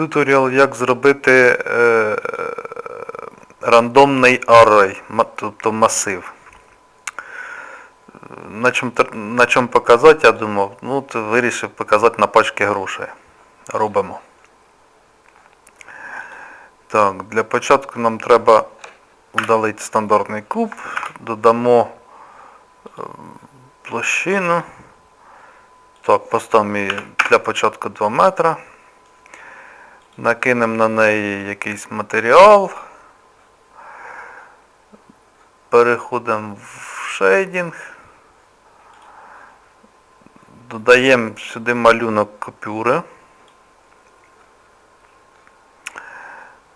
Туторіал, як зробити е, рандомний array, тобто масив. На чому, на чому показати, я думав, ну вирішив показати на пачки грошей. Робимо. Так, для початку нам треба удалити стандартний куб, додамо е, площину. Так, поставимо її для початку 2 метра. Накинемо на неї якийсь матеріал. Переходимо в шейдінг. Додаємо сюди малюнок купюри.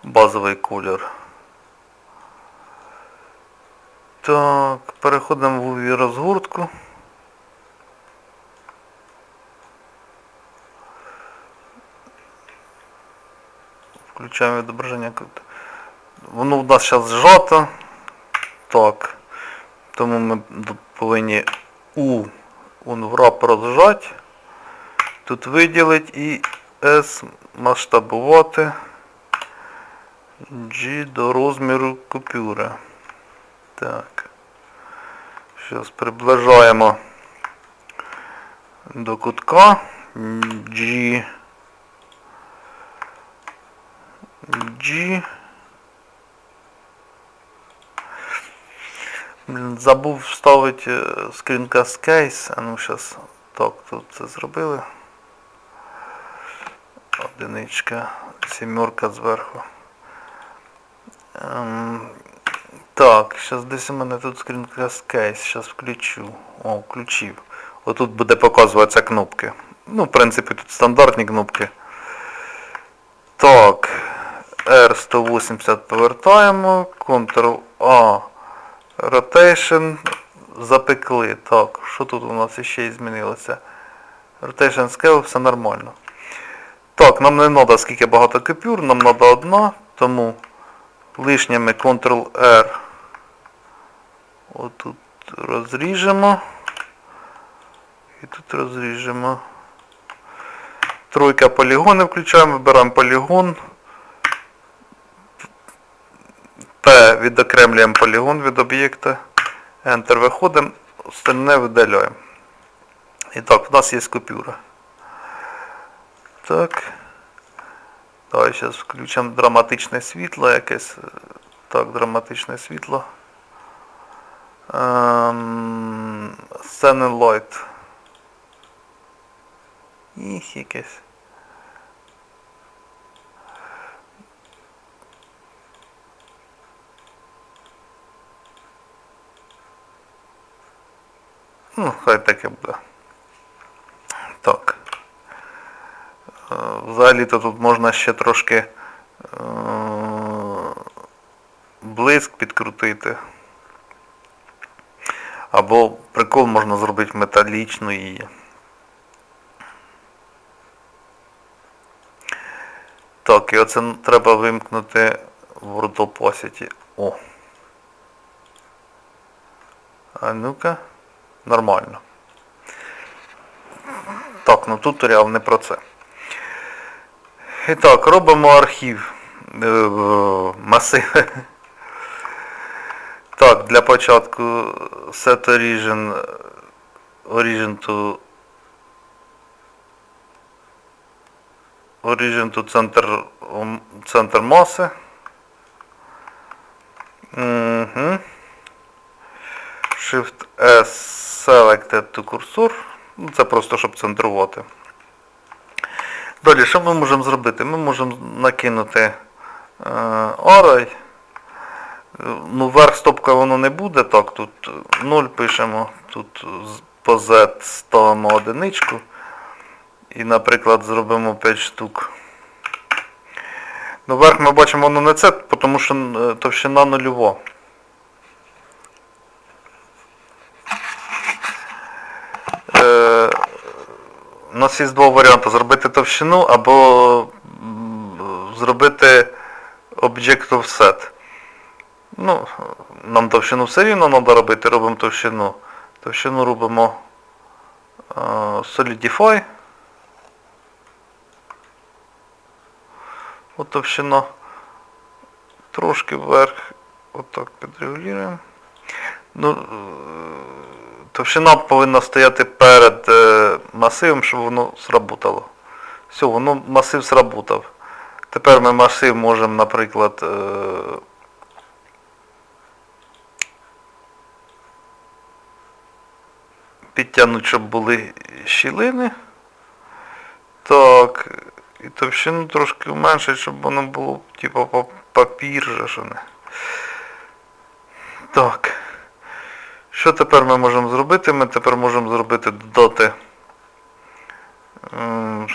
Базовий колір. Так, переходимо в розгортку. Включаємо відображення. Воно в нас зараз зжато. Так. Тому ми повинні U унврап розжати. Тут виділити і S масштабувати G до розміру купюри. Так. Зараз приближаємо до кутка. G Блін, забув вставити е, screencast case. А ну зараз. Так, тут це зробили. Одиничка, сімерка зверху. Ем, так, зараз десь у мене тут screencast case. Зараз включу. О, включив. Отут буде показуватися кнопки. Ну, в принципі, тут стандартні кнопки. Так. R180 повертаємо. Ctrl-A. Rotation. Запекли. Так, що тут у нас ще змінилося? Rotation Scale, все нормально. Так, нам не треба скільки багато купюр, нам треба одна, тому лишніми Ctrl-R. Отут розріжемо. І тут розріжемо. Тройка полігони включаємо, вибираємо полігон. П відокремлюємо полігон від об'єкта. Enter виходимо, остальне видаляємо. І так, у нас є купюра. Так. Давай зараз включимо драматичне світло якесь. Так, драматичне світло. Ем, Scene. Їх якесь. Ну, хай таке буде. Так. Е, Взагалі-то тут можна ще трошки е, блиск підкрутити. Або прикол можна зробити металічну її. Так, і оце треба вимкнути в Word. О. А ну-ка. Нормально. Так, ну туторіал не про це. І так, робимо архів. Е, масив. Так, для початку set origin origin to origin to center, центр маси. Угу. Shift S selected to cursor. Ну, Це просто щоб центрувати. Далі, що ми можемо зробити? Ми можемо накинути е, array. Ну, верх стопка воно не буде, так, тут 0 пишемо, тут по Z ставимо одиничку. І, наприклад, зробимо 5 штук. Ну, верх ми бачимо воно не це, тому що е, товщина нульова. Нас є два варіанти. Зробити товщину або зробити Object Offset. Ну, нам товщину все рівно треба робити, робимо товщину. Товщину робимо е, Solidify. От товщина трошки вверх. Отак підрегулюємо. Ну, е, товщина повинна стояти перед е, масивом, щоб воно сработало. Все, воно масив сработав. Тепер ми масив можемо, наприклад, е, підтягнути, щоб були щілини. Так. І товщину трошки зменшити, щоб воно було типу папір же. Так. Що тепер ми можемо зробити? Ми тепер можемо зробити додати.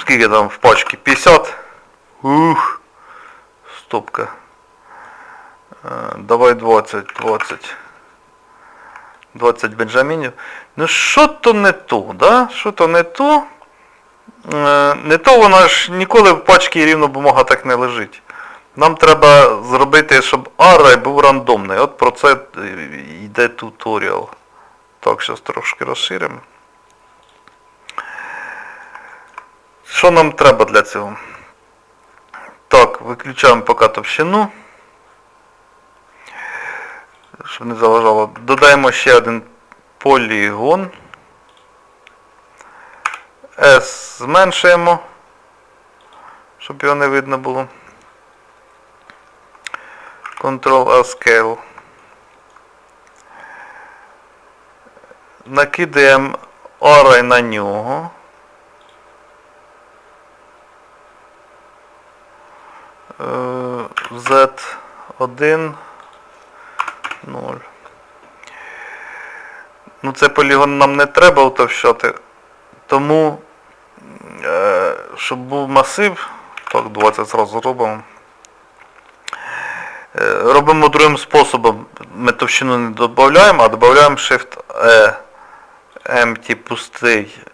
Скільки там в пачці? 50? Ух. Стопка. Е, Давай 20, 20. 20 бенджамінів. Ну що то не то, да? Що то не то? Е, Не то вона ж ніколи в пачці рівно бумага так не лежить. Нам треба зробити, щоб арray був рандомний. От про це е, йде туторіал. Так, зараз трошки розширимо. Що нам треба для цього? Так, виключаємо поки товщину. Щоб не заважало. Додаємо ще один полігон. S зменшуємо, щоб його не видно було. Ctrl-A Scale. Накидаємо array на нього. Е, Z1 0. Ну, цей полігон нам не треба утовщати, тому, е, щоб був масив, так, 20 зразу робимо. Е, робимо другим способом. Ми товщину не додаємо, а додаємо Shift E empty пустий, е,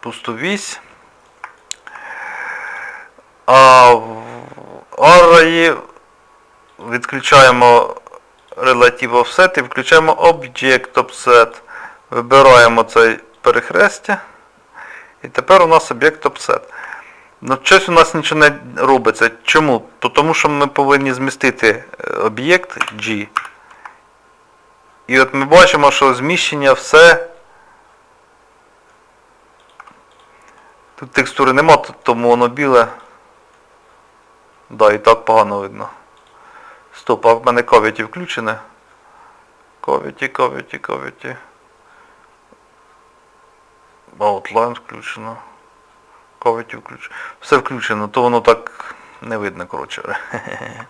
пусту вісь. А в array відключаємо Relative Offset і включаємо Object Offset. Вибираємо цей перехрестя. І тепер у нас об'єкт Offset. Ну, щось у нас нічого не робиться. Чому? То тому що ми повинні змістити е, об'єкт G. І от ми бачимо, що зміщення все. Тут текстури нема, тому воно біле. Да, і так погано видно. Стоп, а в мене ковіті включене. Ковіті, ковіті, ковіті. Outline включено. Ковіті включено. Все включено, то воно так не видно, коротше.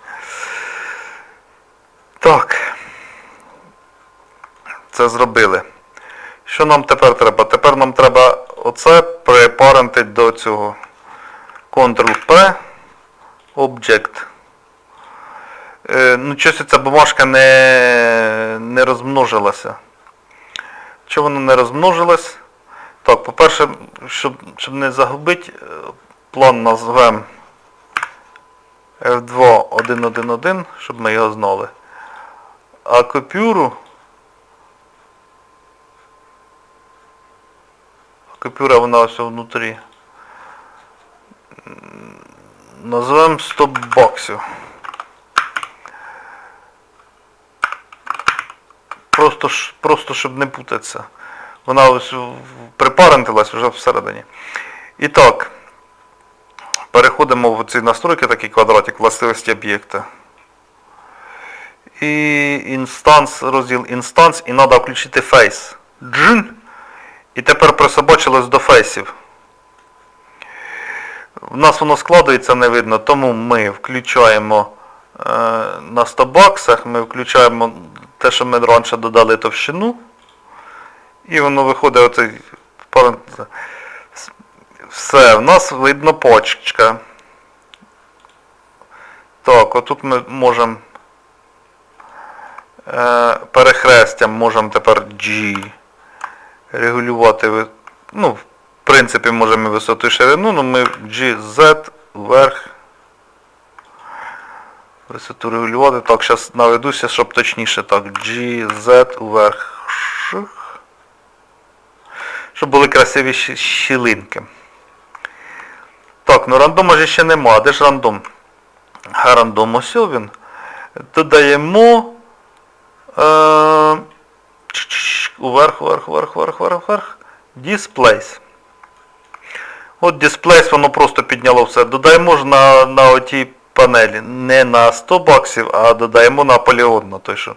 Так. Це зробили. Що нам тепер треба? Тепер нам треба оце припарентити до цього. Ctrl-P, Object. Е, ну, щось ця бумажка не, не розмножилася. Чого вона не розмножилась? Так, по-перше, щоб, щоб не загубити, е, план назвемо F2.1.1.1, щоб ми його знали. А купюру. Купюра вона ось внутрі. М, Назвемо 100 баксів. Просто, просто щоб не путатися. Вона ось припарентилась вже всередині. І так, переходимо в ці настройки, такий квадратик властивості об'єкта. І інстанс, розділ інстанс, і треба включити фейс. Джин. І тепер присобачилось до фейсів. В нас воно складається не видно, тому ми включаємо е, на 100 баксах, ми включаємо те, що ми раніше додали товщину. І воно виходить оцей Все, в нас видно почечка. Так, отут ми можемо е, перехрестям можемо тепер G регулювати, ну, в принципі, можемо висоту і ширину, але ми GZ вверх висоту регулювати. Так, зараз наведуся, щоб точніше. Так, GZ вверх. Щоб були красиві щілинки. Так, ну рандома же ще нема. Де ж рандом? рандом ось він. Додаємо е, чш-чш, уверх, уверх, уверх, уверх, уверх, уверх. Displays. От Displays воно просто підняло все. Додаємо ж на, на отій панелі не на 100 баксів, а додаємо на полігон на той що.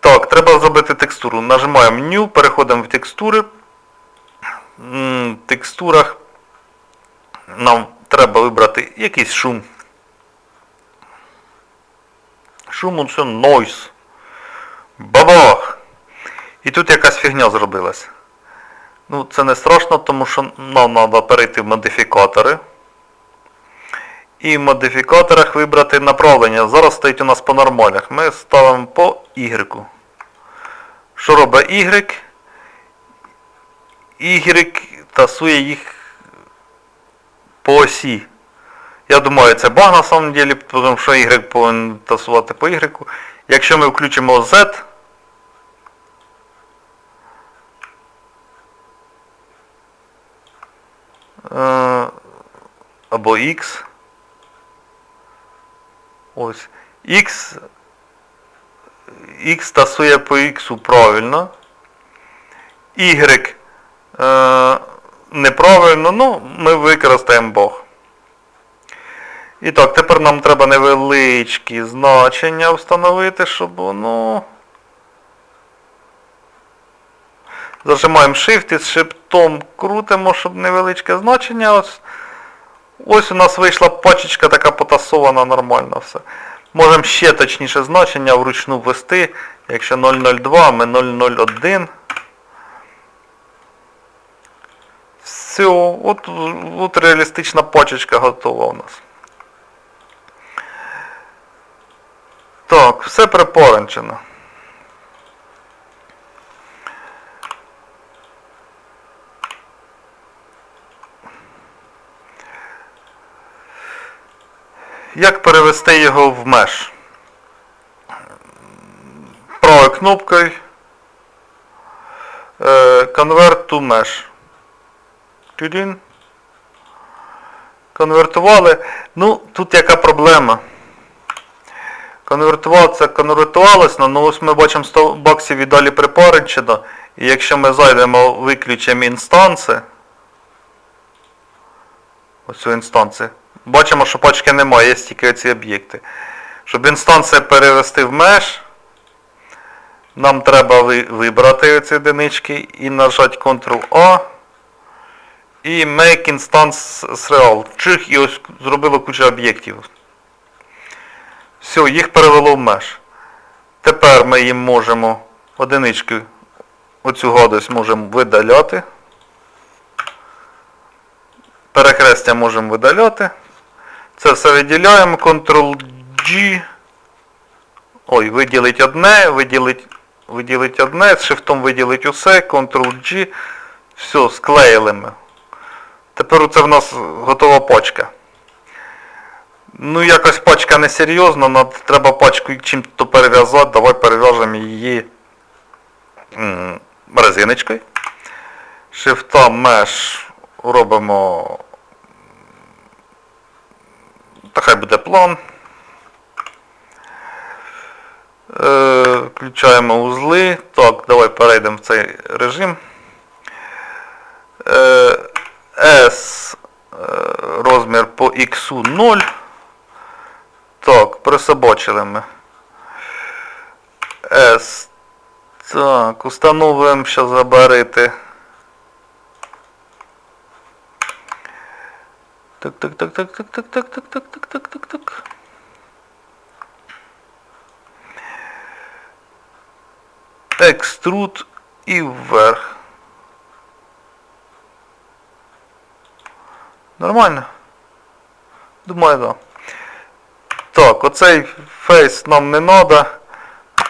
Так, треба зробити текстуру. Нажимаємо New, переходимо в текстури. В текстурах нам треба вибрати якийсь шум. Шум це noise. І тут якась фігня зробилась. Ну, це не страшно, тому що нам треба перейти в модифікатори. І в модифікаторах вибрати направлення. Зараз стоїть у нас по нормалях. Ми ставимо по Y. Що робить Y? Y тасує їх по осі. Я думаю, це баг на самом деле, тому що Y повинен тасувати по Y. Якщо ми включимо Z, або X, ось, X, X тасує по X правильно, Y е, неправильно, ну, ми використаємо Бог. І так, тепер нам треба невеличкі значення встановити, щоб воно... Зажимаємо Shift і з шиптом крутимо, щоб невеличке значення. Ось ось у нас вийшла пачечка така потасована нормально все. Можемо ще точніше значення вручну ввести. Якщо 002, ми 001. Все, от, от реалістична пачечка готова у нас. Так, все припоренчено. Як перевести його в меш? Правою кнопкою е, Convert to Mesh. Тюдін. Конвертували. Ну, тут яка проблема. Конвертував це конвертувалося, ну ось ми бачимо 100 баксів і далі припаренчено. І якщо ми зайдемо, виключимо інстанси, ось цю інстанцію, бачимо, що пачки немає, є тільки ці об'єкти. Щоб інстанцію перевести в меж, нам треба ви- вибрати ці одинички і нажати Ctrl-A і Make Instance з Real. Чих і ось зробило кучу об'єктів. Все, їх перевело в меж. Тепер ми їм можемо одинички, оцю гадость можемо видаляти. Перехрестя можемо видаляти. Це все виділяємо. Ctrl-G. Ой, виділить одне, виділить, виділить одне, з шифтом виділить усе, Ctrl-G. Все, склеїли ми. Тепер це в нас готова пачка. Ну, якось пачка несерйозна, треба пачку чим-то перев'язати. Давай перев'яжемо її резиночкою. Шифта меш робимо. Та хай буде план. Е, включаємо узли. Так, давай перейдемо в цей режим. Е, S е, розмір по X 0. Так, присобачили ми. S. Так, установуємо зараз габарити. Так, так, так, так, так, так, так, так, так, так, так, так, так. Екструд і вверх. Нормально? Думаю, так. Да. Так, оцей фейс нам не треба.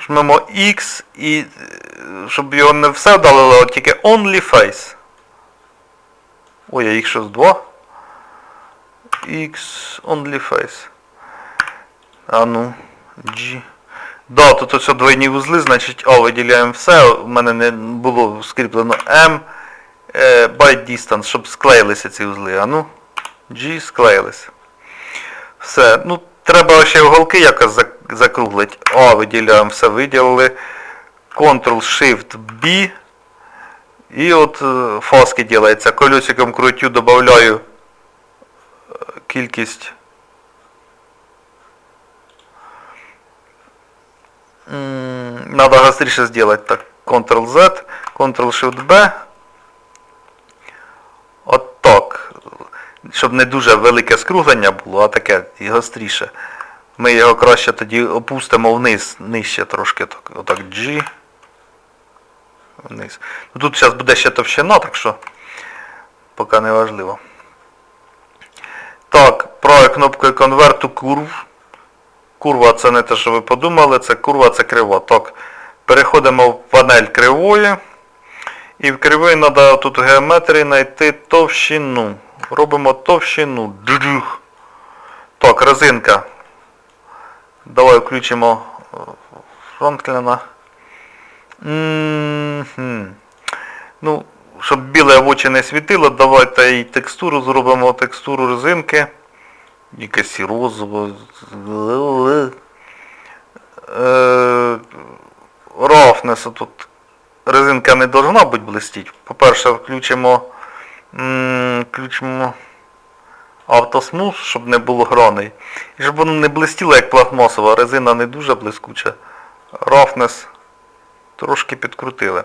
Жмемо X і е, щоб його не все вдалило, а тільки only face. Ой, а їх щось два. X only face. А ну, G. Да, тут ось двойні вузли, значить А виділяємо все. У мене не було скріплено M е, by distance, щоб склеїлися ці вузли. А ну, G склеїлися. Все. Ну, треба ще уголки якось зак- закруглити. А, виділяємо, все виділили. Ctrl-Shift-B. І от е, фаски ділається. Колесиком крутю, додаю кількість. Надо гостріше зробити. Так, Ctrl-Z, Ctrl-Shift-B. От так. Щоб не дуже велике скруглення було, а таке і гостріше. Ми його краще тоді опустимо вниз, нижче трошки. Так, отак G. Вниз. Тут зараз буде ще товщина, так що поки не важливо. Так, правою кнопкою to Curve. Курва це не те, що ви подумали, це курва це крива. Так, переходимо в панель кривої. І в кривої треба тут в геометрії знайти товщину. Робимо товщину. Так, резинка. Давай включимо е, Ну, щоб біле в очі не світило, давайте і текстуру зробимо, текстуру резинки. Якась і розова. Е, тут резинка не должна бути блистіть. По-перше, включимо, включимо автосмуз, щоб не було граней. І щоб воно не блистіло як пластмасова, резина не дуже блискуча. Roughness трошки підкрутили.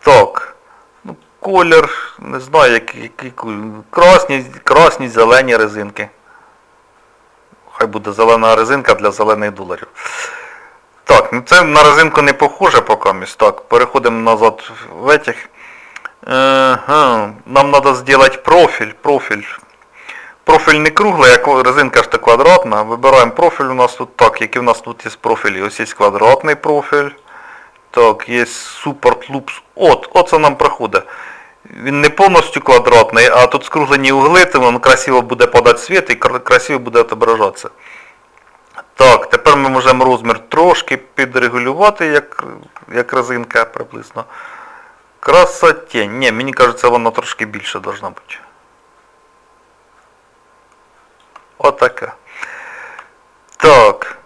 Так. Колір, не знаю, який, який красні, красні, зелені резинки. Хай буде зелена резинка для зелених доларів. Так, ну це на резинку не похоже поки. Так, переходимо назад в этих. Ага. Нам треба зробити профіль. Профіль. Профіль не круглий, як резинка ж та квадратна. Вибираємо профіль у нас тут так, який у нас тут є профілі. Ось є квадратний профіль. Так, є Support Loops. От, оце нам проходить. Він не повністю квадратний, а тут скруглені угли, то він красиво буде подати світ і красиво буде відображатися. Так, тепер ми можемо розмір трошки підрегулювати, як, як резинка приблизно. Красотень. Ні, мені кажеться, вона трошки більше должна бути. Отака. Так.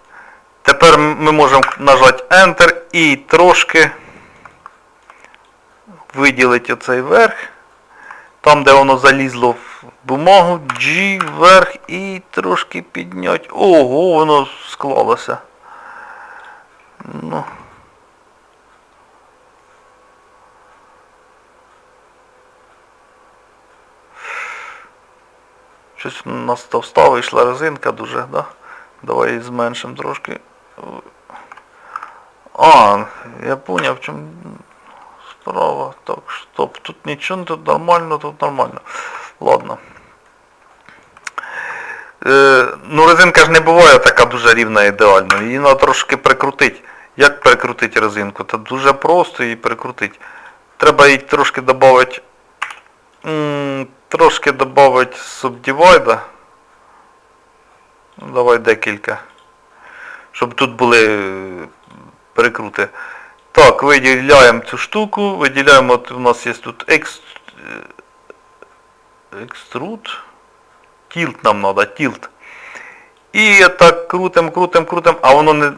Тепер ми можемо нажати Enter і трошки виділити оцей верх. Там, де воно залізло в бумагу, G вверх і трошки підняти. Ого, воно склалося. Ну. Щось у нас товста вийшла резинка дуже, да? Давай її зменшимо трошки. А, я поняв, в чому справа. Так, стоп, тут нічого, тут нормально, тут нормально. Ладно. Е, ну резинка ж не буває така дуже рівна і ідеальна. Її треба трошки прикрутити. Як прикрутити резинку? Це дуже просто її прикрутити. Треба їй трошки додати. Трошки додати субдивайда. Ну, Давай декілька. Щоб тут були е, перекрути. Так, виділяємо цю штуку, виділяємо, от у нас є тут е, екструд. Тілт нам треба, тілт. І так крутим, крутим, крутим, а воно не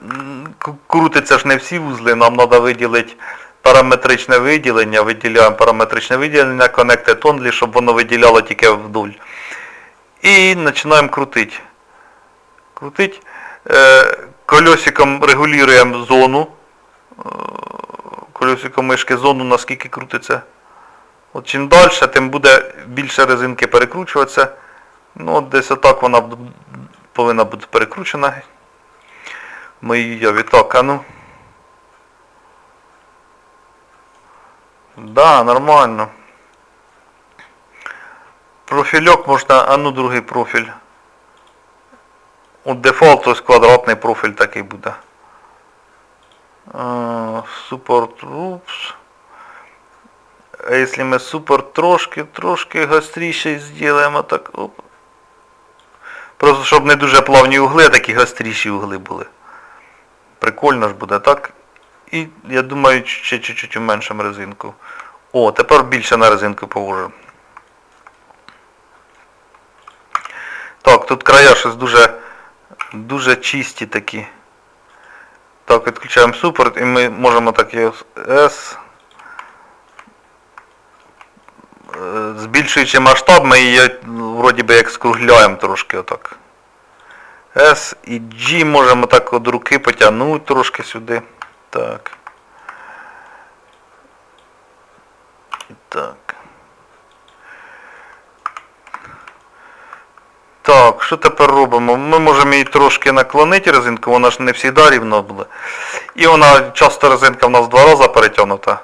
крутиться ж не всі вузли, нам треба виділити параметричне виділення, виділяємо параметричне виділення, connected only, щоб воно виділяло тільки вдоль. І починаємо крутити. Крутить. Е, колесиком регулюємо зону. Е, мишки зону, наскільки крутиться. От чим далі, тим буде більше резинки перекручуватися. Ну от десь отак вона повинна бути перекручена. Мої яві. Так, а ну. Да, нормально. Профільок можна, а ну другий профіль. От дефолт ось квадратний профіль такий буде. Support Oops. А якщо ми супер трошки, трошки гостріше зробимо так. Оп. Просто щоб не дуже плавні угли, а такі гостріші угли були. Прикольно ж буде, так? І я думаю, ще чуть-чуть уменшимо резинку. О, тепер більше на резинку похоже. Так, тут края щось дуже, дуже чисті такі. Так, відключаємо супорт і ми можемо так S. Е, Збільшуючи масштаб, ми її вроді би як скругляємо трошки отак. S і G можемо так від руки потягнути трошки сюди. Так. І так. Так, що тепер робимо? Ми можемо її трошки наклонити резинку, вона ж не завжди рівно буде. І вона часто резинка в нас два рази перетягнута.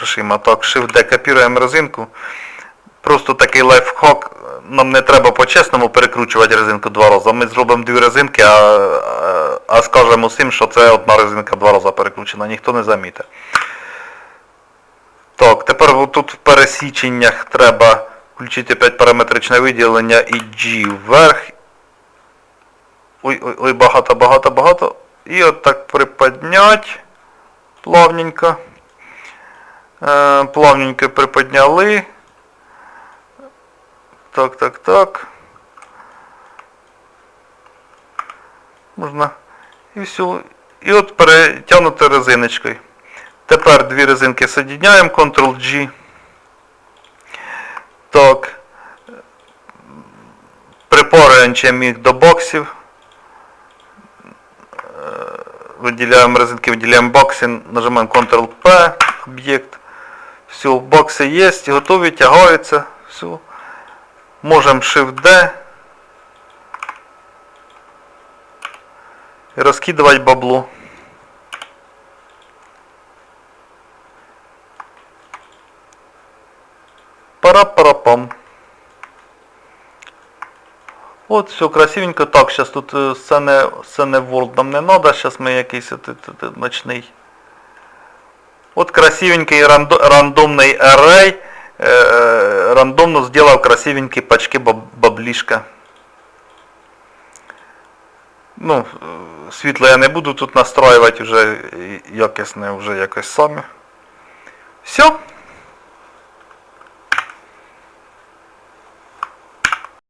Рішимо так, Shift D резинку. Просто такий лайфхак. Нам не треба по-чесному перекручувати резинку два рази. Ми зробимо дві резинки, а, а, а скажемо всім, що це одна резинка два рази перекручена, ніхто не замітить. Так, тепер тут в пересіченнях треба включити опять параметричне виділення і G вверх. Ой, ой, ой, багато, багато, багато. І от так приподнять плавненько. Е, плавненько приподняли. Так, так, так. Можна. І все. І от перетягнути резиночкою. Тепер дві резинки соединяємо, Ctrl-G. Так. Припорюємо їх до боксів. Е, Виділяємо резинки, виділяємо бокси, нажимаємо Ctrl-P, об'єкт. Все, бокси є, готові, тягаються. Все. Можемо Shift-D. І розкидувати бабло. Пара-парапам. От, все красивенько. Так, зараз тут е, сцене, сцене World нам не треба, зараз ми якийсь от, от, от, от, ночний. От красивенький рандо, рандомний array. Е, рандомно зробив красивенькі пачки баб, баблішка. Ну, світло я не буду тут настроювати вже якісне, вже якось самі. Все.